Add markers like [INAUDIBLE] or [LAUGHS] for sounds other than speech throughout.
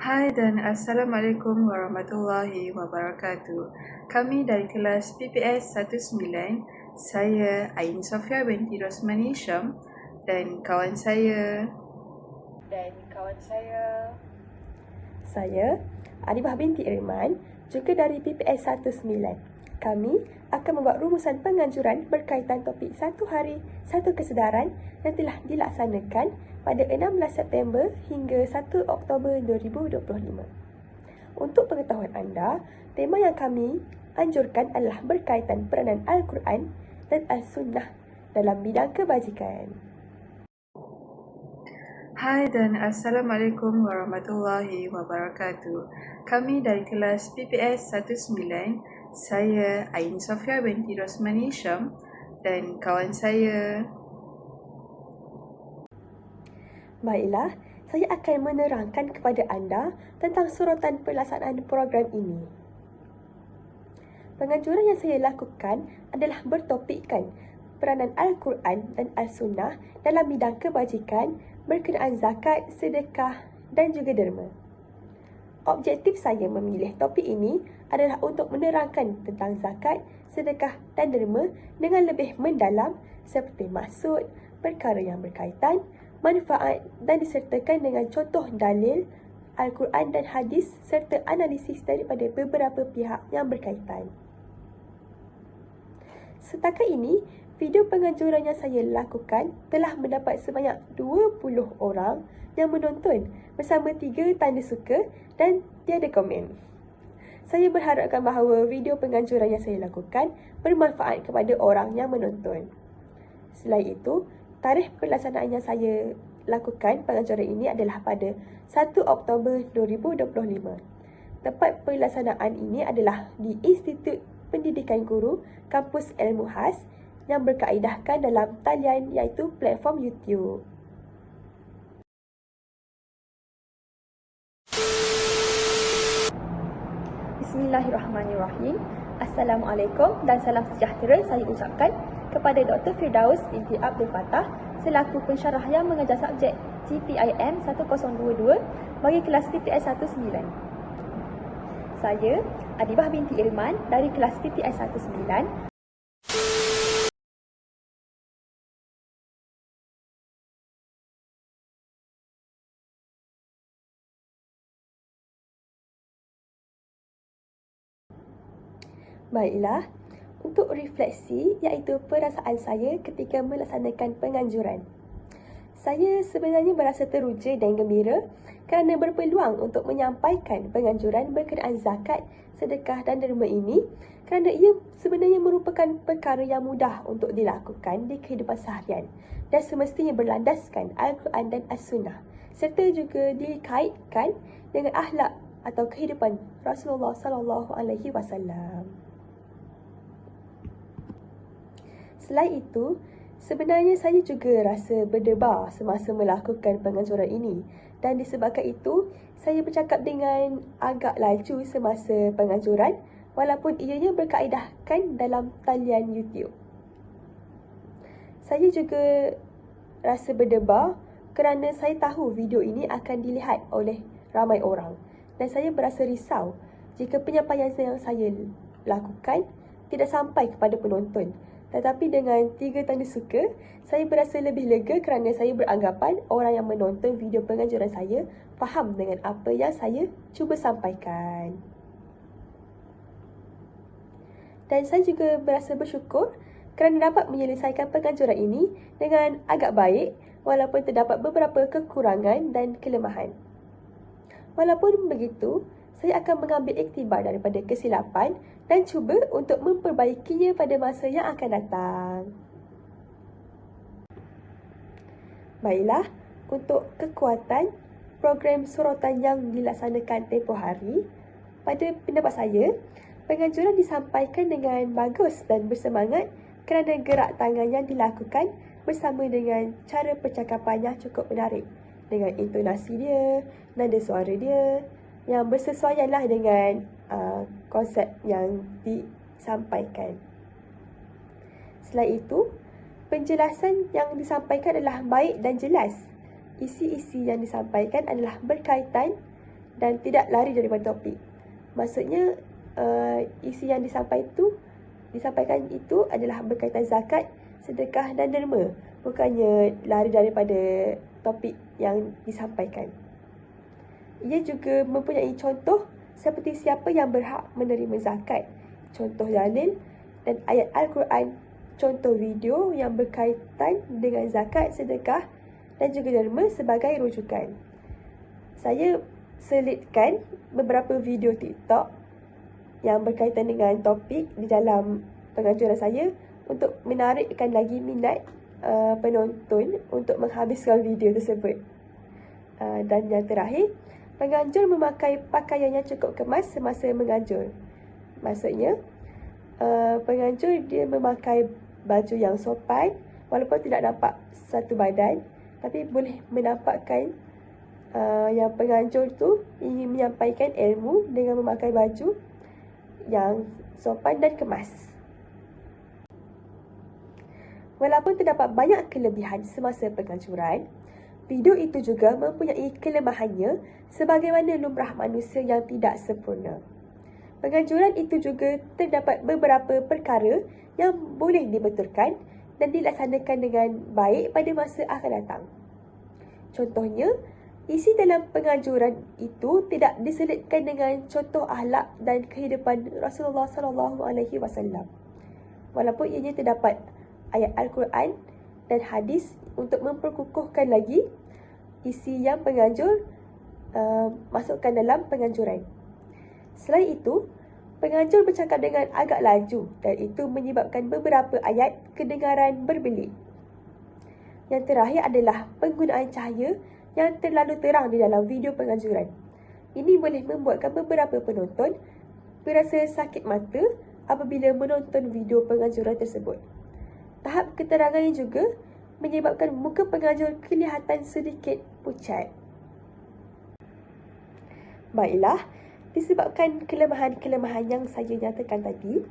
Hai dan Assalamualaikum warahmatullahi wabarakatuh. Kami dari kelas PPS 19, saya Ain Sofia binti Rosmani Syam dan kawan saya dan kawan saya Saya, Arifah binti Irman, juga dari PPS 19. Kami akan membuat rumusan penganjuran berkaitan topik satu hari, satu kesedaran yang telah dilaksanakan pada 16 September hingga 1 Oktober 2025. Untuk pengetahuan anda, tema yang kami anjurkan adalah berkaitan peranan Al-Quran dan Al-Sunnah dalam bidang kebajikan. Hai dan Assalamualaikum warahmatullahi wabarakatuh. Kami dari kelas PPS 19, saya Ain Sofia binti Rosmani Syam dan kawan saya Baiklah, saya akan menerangkan kepada anda tentang suratan pelaksanaan program ini. Penganjuran yang saya lakukan adalah bertopikkan peranan Al-Quran dan Al-Sunnah dalam bidang kebajikan berkenaan zakat, sedekah dan juga derma. Objektif saya memilih topik ini adalah untuk menerangkan tentang zakat, sedekah dan derma dengan lebih mendalam seperti maksud, perkara yang berkaitan, manfaat dan disertakan dengan contoh dalil, Al-Quran dan hadis serta analisis daripada beberapa pihak yang berkaitan. Setakat ini, video penganjuran yang saya lakukan telah mendapat sebanyak 20 orang yang menonton bersama 3 tanda suka dan tiada komen. Saya berharapkan bahawa video penganjuran yang saya lakukan bermanfaat kepada orang yang menonton. Selain itu, tarikh pelaksanaan yang saya lakukan penganjuran ini adalah pada 1 Oktober 2025. Tempat pelaksanaan ini adalah di Institut Pendidikan Guru Kampus Ilmu Khas yang berkaedahkan dalam talian iaitu platform YouTube. Bismillahirrahmanirrahim. Assalamualaikum dan salam sejahtera saya ucapkan kepada Dr. Firdaus binti Abdul Fattah selaku pensyarah yang mengajar subjek GPIM 1022 bagi kelas PPS 19. Saya, Adibah binti Irman dari kelas PPS 19 Baiklah, untuk refleksi iaitu perasaan saya ketika melaksanakan penganjuran. Saya sebenarnya berasa teruja dan gembira kerana berpeluang untuk menyampaikan penganjuran berkenaan zakat, sedekah dan derma ini kerana ia sebenarnya merupakan perkara yang mudah untuk dilakukan di kehidupan seharian dan semestinya berlandaskan Al-Quran dan As-Sunnah serta juga dikaitkan dengan akhlak atau kehidupan Rasulullah sallallahu alaihi wasallam. Selain itu, sebenarnya saya juga rasa berdebar semasa melakukan penganjuran ini dan disebabkan itu, saya bercakap dengan agak laju semasa penganjuran walaupun ianya berkaedahkan dalam talian YouTube. Saya juga rasa berdebar kerana saya tahu video ini akan dilihat oleh ramai orang dan saya berasa risau jika penyampaian yang saya lakukan tidak sampai kepada penonton tetapi dengan tiga tanda suka, saya berasa lebih lega kerana saya beranggapan orang yang menonton video pengajaran saya faham dengan apa yang saya cuba sampaikan. Dan saya juga berasa bersyukur kerana dapat menyelesaikan pengajaran ini dengan agak baik walaupun terdapat beberapa kekurangan dan kelemahan. Walaupun begitu, saya akan mengambil iktibar daripada kesilapan dan cuba untuk memperbaikinya pada masa yang akan datang. Baiklah, untuk kekuatan program suratan yang dilaksanakan tempoh hari, pada pendapat saya, penganjuran disampaikan dengan bagus dan bersemangat kerana gerak tangan yang dilakukan bersama dengan cara percakapan yang cukup menarik dengan intonasi dia, nada suara dia, yang bersesuaian lah dengan uh, konsep yang disampaikan. Selain itu, penjelasan yang disampaikan adalah baik dan jelas. Isi-isi yang disampaikan adalah berkaitan dan tidak lari daripada topik. Maksudnya uh, isi yang disampaikan itu disampaikan itu adalah berkaitan zakat, sedekah dan derma, bukannya lari daripada topik yang disampaikan. Ia juga mempunyai contoh seperti siapa yang berhak menerima zakat, contoh dalil dan ayat Al-Quran, contoh video yang berkaitan dengan zakat, sedekah dan juga derma sebagai rujukan. Saya selitkan beberapa video TikTok yang berkaitan dengan topik di dalam pengajuran saya untuk menarikkan lagi minat uh, penonton untuk menghabiskan video tersebut. Uh, dan yang terakhir, penganjur memakai pakaian yang cukup kemas semasa menganjur. Maksudnya, uh, penganjur dia memakai baju yang sopan walaupun tidak nampak satu badan tapi boleh menampakkan uh, yang penganjur tu ingin menyampaikan ilmu dengan memakai baju yang sopan dan kemas. Walaupun terdapat banyak kelebihan semasa penganjuran, Video itu juga mempunyai kelemahannya sebagaimana lumrah manusia yang tidak sempurna. Penganjuran itu juga terdapat beberapa perkara yang boleh dibetulkan dan dilaksanakan dengan baik pada masa akan datang. Contohnya, isi dalam penganjuran itu tidak diselitkan dengan contoh ahlak dan kehidupan Rasulullah sallallahu alaihi wasallam. Walaupun ianya terdapat ayat Al-Quran dan hadis untuk memperkukuhkan lagi isi yang penganjur uh, masukkan dalam penganjuran. Selain itu, penganjur bercakap dengan agak laju dan itu menyebabkan beberapa ayat kedengaran berbelit. Yang terakhir adalah penggunaan cahaya yang terlalu terang di dalam video penganjuran. Ini boleh membuatkan beberapa penonton berasa sakit mata apabila menonton video penganjuran tersebut. Tahap keterangan juga menyebabkan muka pengajar kelihatan sedikit pucat. Baiklah, disebabkan kelemahan-kelemahan yang saya nyatakan tadi,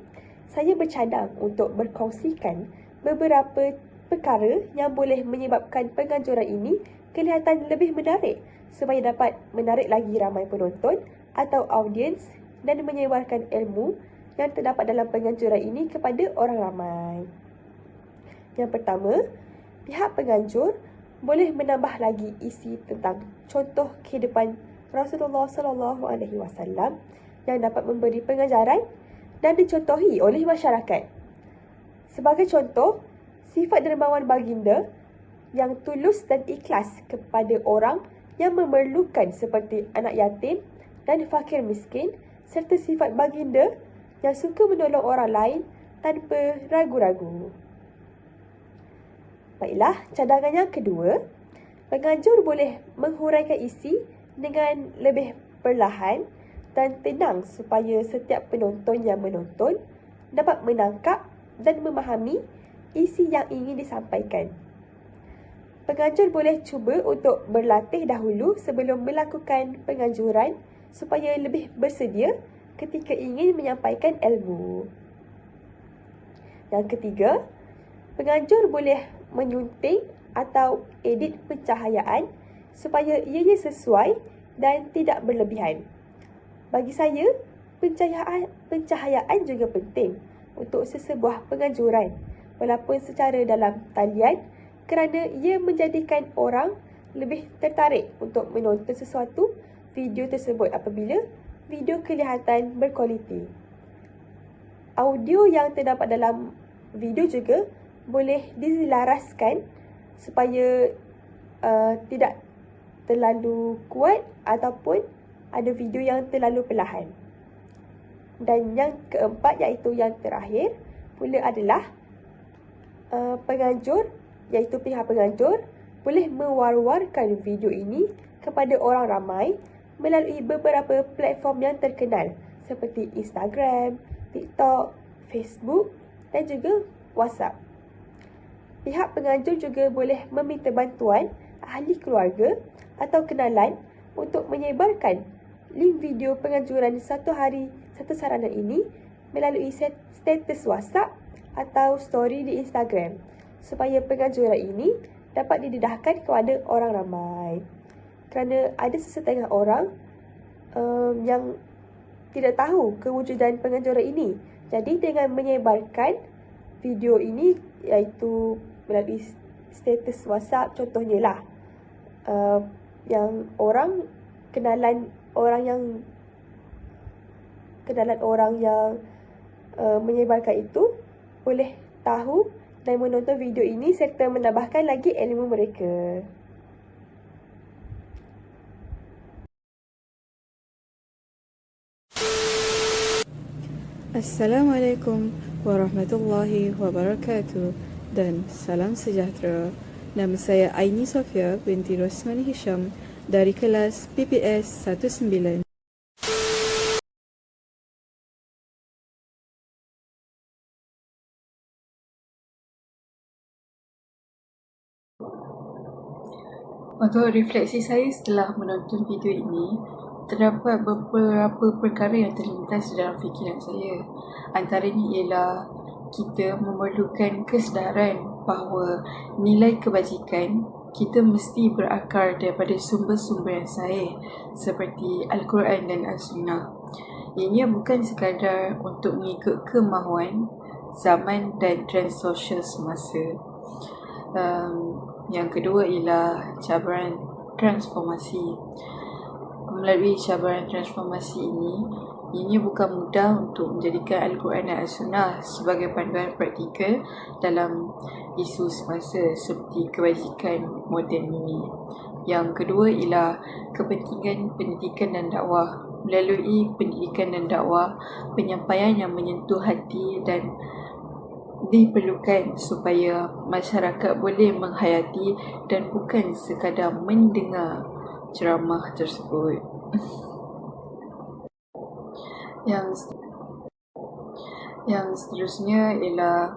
saya bercadang untuk berkongsikan beberapa perkara yang boleh menyebabkan penganjuran ini kelihatan lebih menarik supaya dapat menarik lagi ramai penonton atau audiens dan menyebarkan ilmu yang terdapat dalam penganjuran ini kepada orang ramai. Yang pertama, pihak penganjur boleh menambah lagi isi tentang contoh kehidupan Rasulullah sallallahu alaihi wasallam yang dapat memberi pengajaran dan dicontohi oleh masyarakat. Sebagai contoh, sifat dermawan baginda yang tulus dan ikhlas kepada orang yang memerlukan seperti anak yatim dan fakir miskin serta sifat baginda yang suka menolong orang lain tanpa ragu-ragu. Baiklah, cadangan yang kedua, penganjur boleh menghuraikan isi dengan lebih perlahan dan tenang supaya setiap penonton yang menonton dapat menangkap dan memahami isi yang ingin disampaikan. Penganjur boleh cuba untuk berlatih dahulu sebelum melakukan penganjuran supaya lebih bersedia ketika ingin menyampaikan ilmu. Yang ketiga, penganjur boleh menyunting atau edit pencahayaan supaya ianya sesuai dan tidak berlebihan. Bagi saya, pencahayaan, pencahayaan juga penting untuk sesebuah penganjuran walaupun secara dalam talian kerana ia menjadikan orang lebih tertarik untuk menonton sesuatu video tersebut apabila video kelihatan berkualiti. Audio yang terdapat dalam video juga boleh diselaraskan supaya uh, tidak terlalu kuat ataupun ada video yang terlalu perlahan. Dan yang keempat iaitu yang terakhir pula adalah uh, penganjur iaitu pihak penganjur boleh mewar-warkan video ini kepada orang ramai melalui beberapa platform yang terkenal seperti Instagram, TikTok, Facebook dan juga WhatsApp. Pihak penganjur juga boleh meminta bantuan ahli keluarga atau kenalan untuk menyebarkan link video penganjuran satu hari satu saranan ini melalui status WhatsApp atau story di Instagram supaya penganjuran ini dapat didedahkan kepada orang ramai. Kerana ada sesetengah orang um, yang tidak tahu kewujudan penganjuran ini. Jadi dengan menyebarkan video ini iaitu melalui status WhatsApp contohnya lah uh, yang orang kenalan orang yang kenalan orang yang uh, menyebarkan itu boleh tahu dan menonton video ini serta menambahkan lagi ilmu mereka. Assalamualaikum warahmatullahi wabarakatuh dan salam sejahtera. Nama saya Aini Sofia binti Rosmani Hisham dari kelas PPS 19. Untuk refleksi saya setelah menonton video ini, terdapat beberapa perkara yang terlintas dalam fikiran saya. Antaranya ialah kita memerlukan kesedaran bahawa nilai kebajikan kita mesti berakar daripada sumber-sumber yang sahih seperti Al-Quran dan As-Sunnah. Ianya bukan sekadar untuk mengikut kemahuan zaman dan trend sosial semasa. Um, yang kedua ialah cabaran transformasi melalui cabaran transformasi ini, ianya bukan mudah untuk menjadikan Al-Quran dan As-Sunnah sebagai panduan praktikal dalam isu semasa seperti kebajikan moden ini. Yang kedua ialah kepentingan pendidikan dan dakwah. Melalui pendidikan dan dakwah, penyampaian yang menyentuh hati dan diperlukan supaya masyarakat boleh menghayati dan bukan sekadar mendengar ceramah tersebut. [LAUGHS] yang yang seterusnya ialah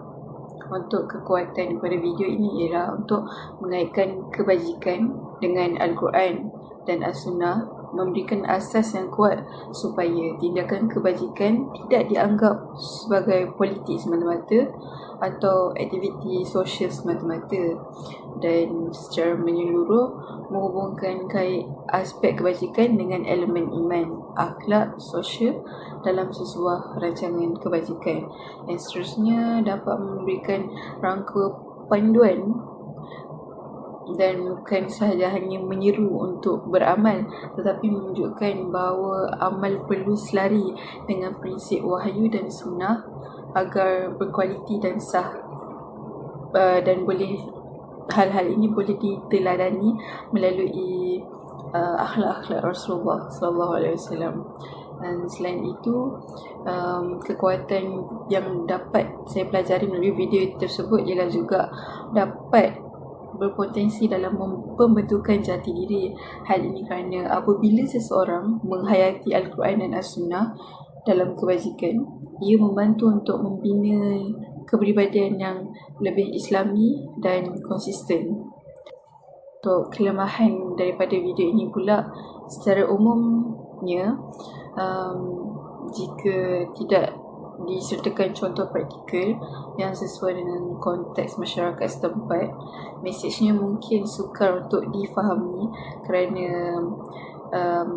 untuk kekuatan pada video ini ialah untuk mengaitkan kebajikan dengan Al-Quran dan As-Sunnah memberikan asas yang kuat supaya tindakan kebajikan tidak dianggap sebagai politik semata-mata atau aktiviti sosial semata-mata dan secara menyeluruh menghubungkan kait aspek kebajikan dengan elemen iman, akhlak, sosial dalam sesuatu rancangan kebajikan. Dan seterusnya dapat memberikan rangka panduan dan bukan sahaja hanya menyeru untuk beramal tetapi menunjukkan bahawa amal perlu selari dengan prinsip wahyu dan sunnah agar berkualiti dan sah. Uh, dan boleh hal-hal ini boleh diteladani melalui uh, akhlak-akhlak Rasulullah sallallahu alaihi wasallam. Dan selain itu um, kekuatan yang dapat saya pelajari melalui video tersebut ialah juga dapat berpotensi dalam pembentukan jati diri hal ini kerana apabila seseorang menghayati Al-Quran dan As-Sunnah dalam kebajikan ia membantu untuk membina kepribadian yang lebih islami dan konsisten. Untuk kelemahan daripada video ini pula, secara umumnya, um, jika tidak disertakan contoh praktikal yang sesuai dengan konteks masyarakat setempat, mesejnya mungkin sukar untuk difahami kerana um,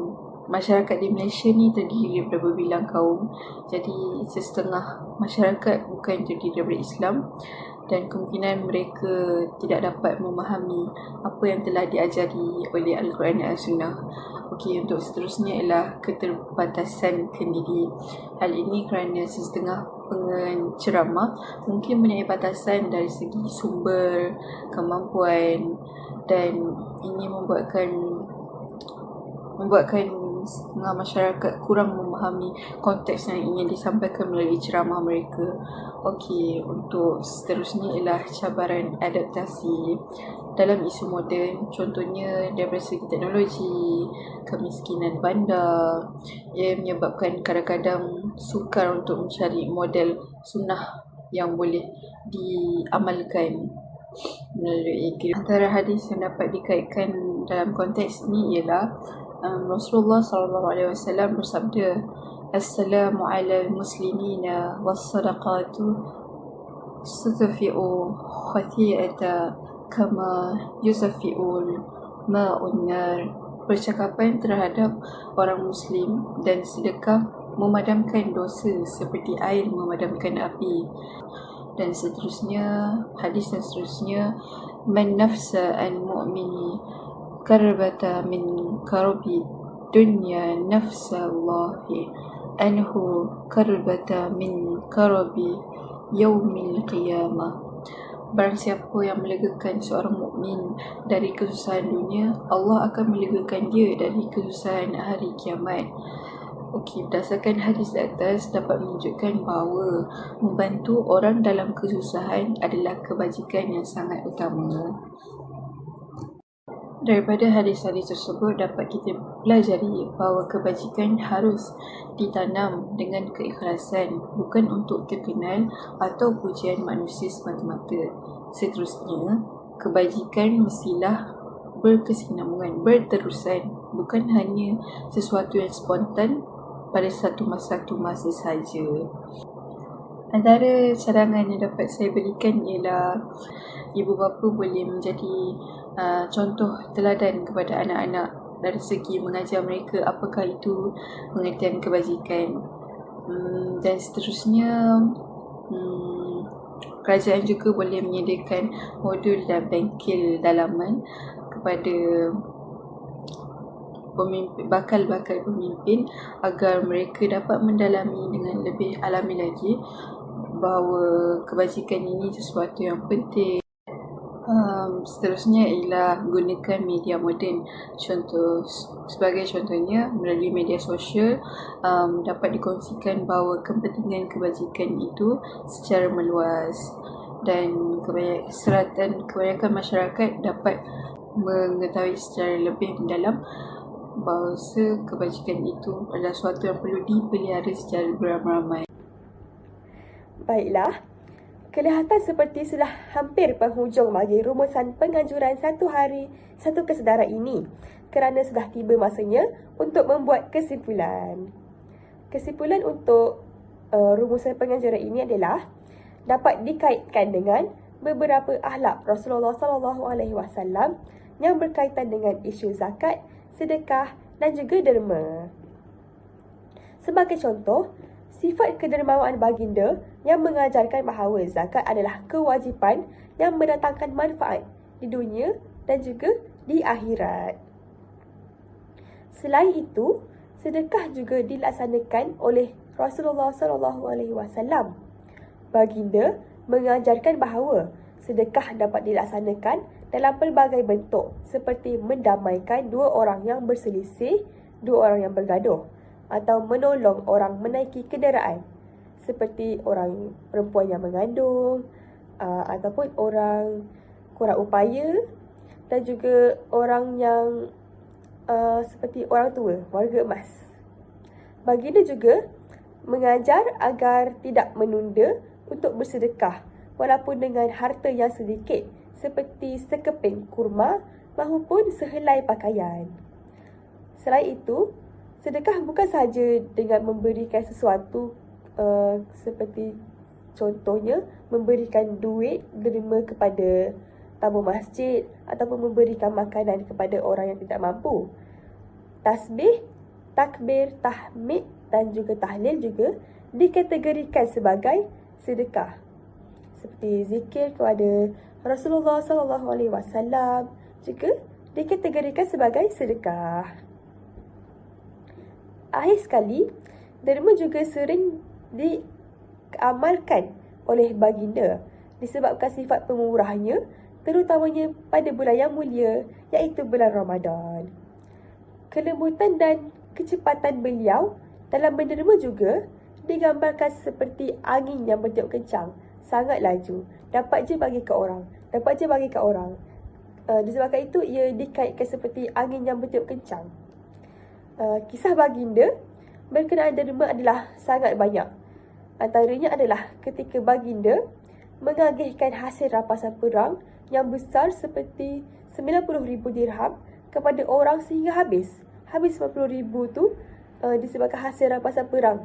masyarakat di Malaysia ni terdiri daripada berbilang kaum. Jadi sesetengah masyarakat bukan terdiri daripada Islam dan kemungkinan mereka tidak dapat memahami apa yang telah diajari oleh Al-Quran dan Al-Sunnah Okey, untuk seterusnya ialah keterbatasan kendiri. Hal ini kerana sesetengah penceramah mungkin mempunyai batasan dari segi sumber, kemampuan dan ini membuatkan membuatkan setengah masyarakat kurang memahami konteks yang ingin disampaikan melalui ceramah mereka. Okey, untuk seterusnya ialah cabaran adaptasi dalam isu moden. Contohnya daripada segi teknologi, kemiskinan bandar. Ia menyebabkan kadang-kadang sukar untuk mencari model sunnah yang boleh diamalkan melalui antara hadis yang dapat dikaitkan dalam konteks ini ialah um, Rasulullah sallallahu alaihi wasallam bersabda Assalamu ala muslimina was sadaqatu khati'ata kama yusfi'u ma'un nar. Percakapan terhadap orang Muslim dan sedekah memadamkan dosa seperti air memadamkan api. Dan seterusnya hadis dan seterusnya man nafsa an mu'mini karbata min karbi dunya nafsa Allahi anhu karbata min karabi yaumil qiyamah Barang siapa yang melegakan seorang mukmin dari kesusahan dunia, Allah akan melegakan dia dari kesusahan hari kiamat. Okey, berdasarkan hadis di atas dapat menunjukkan bahawa membantu orang dalam kesusahan adalah kebajikan yang sangat utama. Daripada hadis-hadis tersebut dapat kita pelajari bahawa kebajikan harus ditanam dengan keikhlasan bukan untuk terkenal atau pujian manusia semata-mata. Seterusnya, kebajikan mestilah berkesinambungan, berterusan bukan hanya sesuatu yang spontan pada satu masa satu masa saja. Antara cadangan yang dapat saya berikan ialah ibu bapa boleh menjadi uh, contoh teladan kepada anak-anak dari segi mengajar mereka apakah itu pengertian kebajikan? Hmm, dan seterusnya hmm, kerajaan juga boleh menyediakan modul dan bengkel dalaman kepada pemimpin bakal-bakal pemimpin agar mereka dapat mendalami dengan lebih alami lagi bahawa kebajikan ini sesuatu yang penting seterusnya ialah gunakan media moden contoh sebagai contohnya melalui media sosial um, dapat dikongsikan bahawa kepentingan kebajikan itu secara meluas dan kebanyakan seratan kebanyakan masyarakat dapat mengetahui secara lebih mendalam bahawa kebajikan itu adalah sesuatu yang perlu dipelihara secara beramai-ramai. Baiklah, Kelihatan seperti sudah hampir penghujung bagi rumusan penganjuran satu hari satu kesedaran ini kerana sudah tiba masanya untuk membuat kesimpulan. Kesimpulan untuk uh, rumusan penganjuran ini adalah dapat dikaitkan dengan beberapa ahlak Rasulullah sallallahu alaihi wasallam yang berkaitan dengan isu zakat, sedekah dan juga derma. Sebagai contoh, sifat kedermawan baginda yang mengajarkan bahawa zakat adalah kewajipan yang mendatangkan manfaat di dunia dan juga di akhirat. Selain itu, sedekah juga dilaksanakan oleh Rasulullah sallallahu alaihi wasallam. Baginda mengajarkan bahawa sedekah dapat dilaksanakan dalam pelbagai bentuk seperti mendamaikan dua orang yang berselisih, dua orang yang bergaduh atau menolong orang menaiki kenderaan seperti orang perempuan yang mengandung uh, ataupun orang kurang upaya dan juga orang yang uh, seperti orang tua, warga emas. Baginda juga mengajar agar tidak menunda untuk bersedekah walaupun dengan harta yang sedikit seperti sekeping kurma maupun sehelai pakaian. Selain itu, sedekah bukan sahaja dengan memberikan sesuatu uh, seperti contohnya memberikan duit derma kepada tamu masjid ataupun memberikan makanan kepada orang yang tidak mampu. Tasbih, takbir, tahmid dan juga tahlil juga dikategorikan sebagai sedekah. Seperti zikir kepada Rasulullah sallallahu alaihi wasallam juga dikategorikan sebagai sedekah. Akhir sekali, derma juga sering diamalkan oleh baginda disebabkan sifat pemurahnya terutamanya pada bulan yang mulia iaitu bulan Ramadan. Kelembutan dan kecepatan beliau dalam menderma juga digambarkan seperti angin yang bertiup kencang, sangat laju, dapat je bagi ke orang, dapat je bagi ke orang. Uh, disebabkan itu ia dikaitkan seperti angin yang bertiup kencang. Uh, kisah baginda berkenaan derma adalah sangat banyak. Antaranya adalah ketika baginda mengagihkan hasil rampasan perang yang besar seperti 90,000 dirham kepada orang sehingga habis. Habis 90,000 tu uh, disebabkan hasil rampasan perang.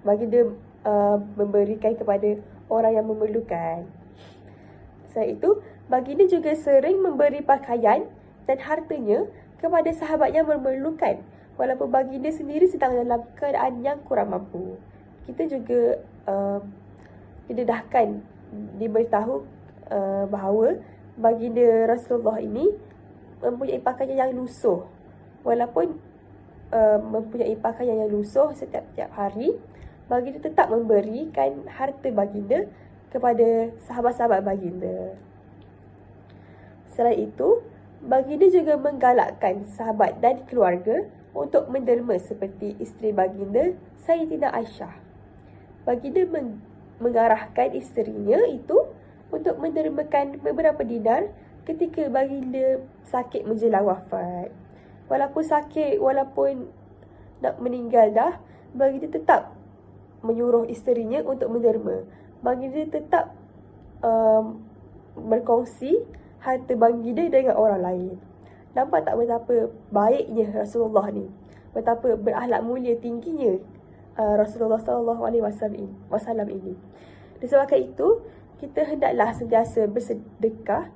Baginda uh, memberikan kepada orang yang memerlukan. Selain itu, baginda juga sering memberi pakaian dan hartanya kepada sahabat yang memerlukan walaupun baginda sendiri sedang dalam keadaan yang kurang mampu. Kita juga uh, didedahkan diberitahu uh, bahawa baginda Rasulullah ini mempunyai pakaian yang lusuh. Walaupun uh, mempunyai pakaian yang lusuh setiap-tiap hari, baginda tetap memberikan harta baginda kepada sahabat-sahabat baginda. Selain itu, baginda juga menggalakkan sahabat dan keluarga untuk menderma seperti isteri baginda Sayyidina Aisyah. Baginda meng- mengarahkan isterinya itu untuk mendermakan beberapa dinar ketika baginda sakit menjelang wafat. Walaupun sakit, walaupun nak meninggal dah, baginda tetap menyuruh isterinya untuk menderma. Baginda tetap um, berkongsi harta baginda dengan orang lain. Nampak tak betapa baiknya Rasulullah ni? Betapa berakhlak mulia tingginya uh, Rasulullah alaihi wasallam ini. Disebabkan itu, kita hendaklah sentiasa bersedekah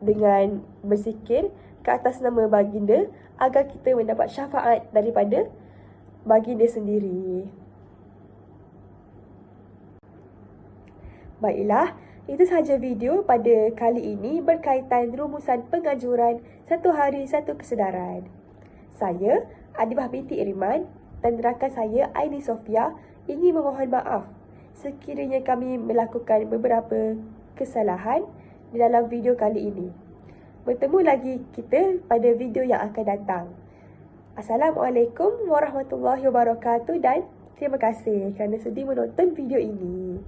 dengan berzikir ke atas nama baginda agar kita mendapat syafaat daripada baginda sendiri. Baiklah, itu sahaja video pada kali ini berkaitan rumusan penganjuran satu hari satu kesedaran. Saya, Adibah binti Iriman dan rakan saya Aini Sofia ingin memohon maaf sekiranya kami melakukan beberapa kesalahan di dalam video kali ini. Bertemu lagi kita pada video yang akan datang. Assalamualaikum warahmatullahi wabarakatuh dan terima kasih kerana sudi menonton video ini.